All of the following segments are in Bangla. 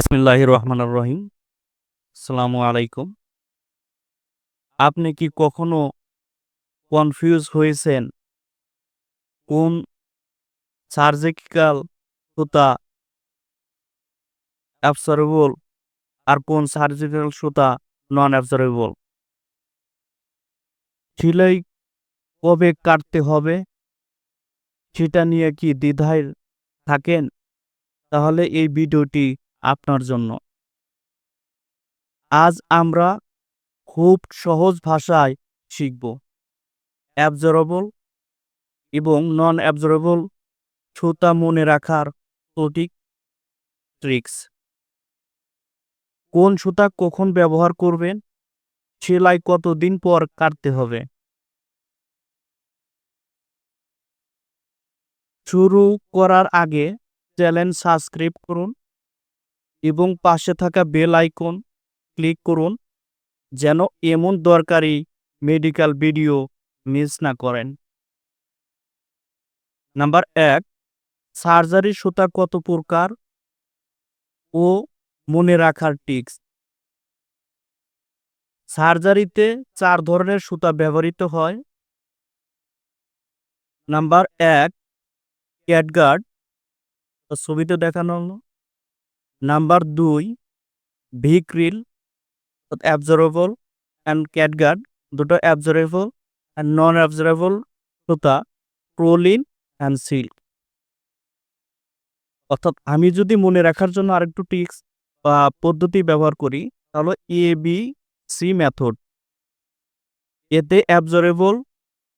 বিসমিল্লাহ রহমান রহিম। সালামু আলাইকুম। আপনি কি কখনো কনফিউজ হয়েছেন? কোন সার্জিক্যাল সুতা অ্যাবসর্বেবল আর কোন সার্জিক্যাল সুতা নন অ্যাবসর্বেবল সেলাই কবে কাটতে হবে? সেটা নিয়ে কি দ্বিধায় থাকেন? তাহলে এই ভিডিওটি আপনার জন্য। আজ আমরা খুব সহজ ভাষায় শিখব। অ্যাবজরেবল এবং নন অ্যাবজরেবল সুতা মনে রাখার সঠিক ট্রিক্স কোন সুতা কখন ব্যবহার করবেন? সেলাই কতদিন পর কাটতে হবে? শুরু করার আগে চ্যানেল সাবস্ক্রাইব করুন। এবং পাশে থাকা বেল আইকন ক্লিক করুন যেন এমন দরকারি মেডিকেল ভিডিও মিস না করেন। নাম্বার এক সার্জারি সুতা কত প্রকার ও মনে রাখার টিক্স সার্জারিতে চার ধরনের সুতা ব্যবহৃত হয়। নাম্বার এক ক্যাটগার্ড ছবিতে দেখানো হলো। নাম্বার দুই, ভিক্রিল অ্যাবজরেবল অ্যান্ড ক্যাটগার্ড, দুটো অ্যাবজরেবল অ্যান্ড নন অ্যাবজরেবল সুতা প্রোলিন অ্যান্ড সিল্ক। অর্থাৎ আমি যদি মনে রাখার জন্য আরেকটু টিক্স বা পদ্ধতি ব্যবহার করি, তাহলে এ বি সি মেথড এতে অ্যাবজরেবল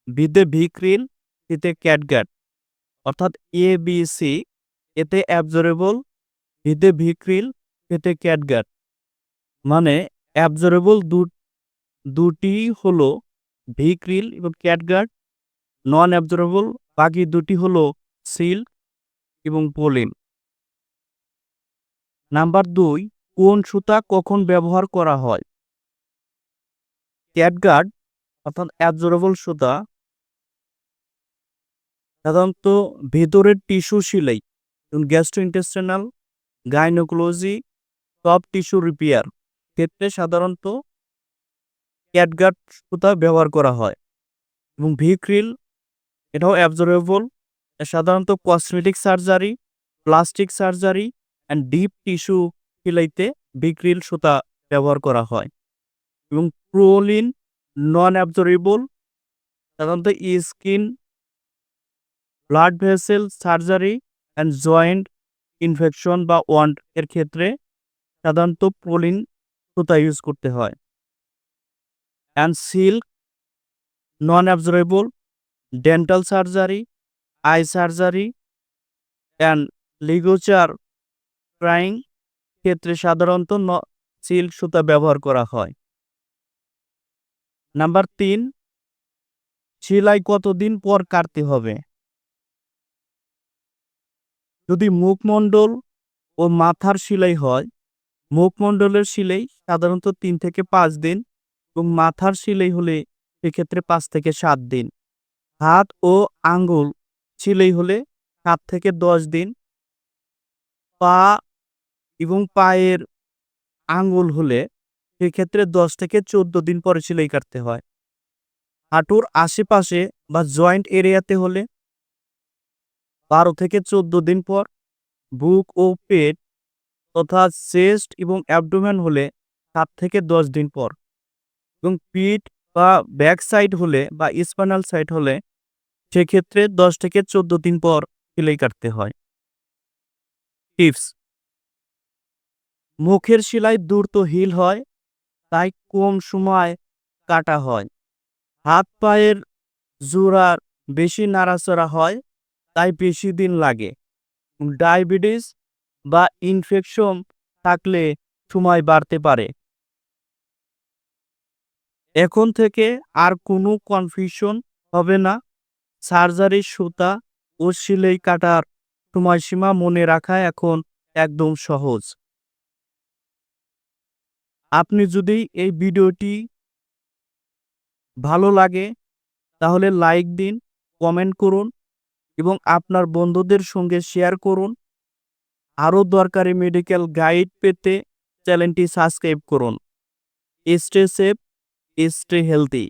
বিতে ভিক্রিল এতে ক্যাটগার্ড। অর্থাৎ এ বি সি এতে অ্যাবজরেবল এতে ভিক্রিল, এতে ক্যাটগার্ড মানে অ্যাবজরেবল দুটি হলো ভিক্রিল এবং ক্যাটগার্ড নন অ্যাবজরেবল বাকি দুটি হলো সিল্ক এবং পোলিন। নাম্বার দুই, কোন সুতা কখন ব্যবহার করা হয়? ক্যাটগার্ড, অর্থাৎ অ্যাবজরেবল সুতা, সাধারণত ভেতরের টিস্যু সিলাই gastrointestinal gynaecology, soft tissue repair ক্ষেত্রে সাধারণত ক্যাটগার্ড সুতা ব্যবহার করা হয় এবং ভিক্রিল, এটাও অ্যাবজরেবল সাধারণত cosmetic surgery plastic surgery and deep tissue ফিলাইতে Vicryl সুতা ব্যবহার করা হয় এবং প্রোলিন নন অ্যাবজরেবল সাধারণত skin blood vessel surgery and joint infection বা ওয়ান্ড এর ক্ষেত্রে সাধারণত প্রোলিন সুতা ইউজ করতে হয়। And silk non absorbable dental surgery eye surgery and ligature crying ক্ষেত্রে সাধারণত সিল্ক সুতা ব্যবহার করা হয়। নাম্বার তিন, সেলাই কতদিন পর কাটতে হবে? যদি মুখমণ্ডল ও মাথার সেলাই হয়, মুখমণ্ডলের সেলাই সাধারণত তিন থেকে পাঁচ দিন এবং মাথার সেলাই হলে সেক্ষেত্রে পাঁচ থেকে সাত দিন। হাত ও আঙ্গুল সেলাই হলে সাত থেকে দশ দিন। পা এবং পায়ের আঙ্গুল হলে সেক্ষেত্রে দশ থেকে চোদ্দ দিন পরে সেলাই কাটতে হয়। হাঁটুর আশেপাশে বা জয়েন্ট এরিয়াতে হলে বারো থেকে চোদ্দ দিন পর বুক ও পেট তথা চেস্ট এবং অ্যাবডোমেন হলে সাত থেকে দশ দিন পর। এবং পিঠ বা ব্যাক সাইড হলে বা স্পাইনাল সাইড হলে সেক্ষেত্রে দশ থেকে চোদ্দ দিন পর সেলাই কাটতে হয়। টিপস। মুখের সেলাই দ্রুত হিল হয়, তাই কম সময় কাটা হয়। হাত পায়ের জোড়ার বেশি নাড়াচড়া হয় তাই বেশি দিন লাগে। ডায়াবেটিস বা ইনফেকশন থাকলে সময় বাড়তে পারে। এখন থেকে আর কোনো কনফিউশন হবে না। সার্জারির সুতা ও সিলাই কাটার সময়সীমা মনে রাখা এখন একদম সহজ। আপনি যদি এই ভিডিওটি ভালো লাগে, তাহলে লাইক দিন, কমেন্ট করুন। এবং আপনার বন্ধুদের সঙ্গে শেয়ার করুন। আরও দরকারি মেডিকেল গাইড পেতে চ্যানেলটি সাবস্ক্রাইব করুন। Stay safe stay healthy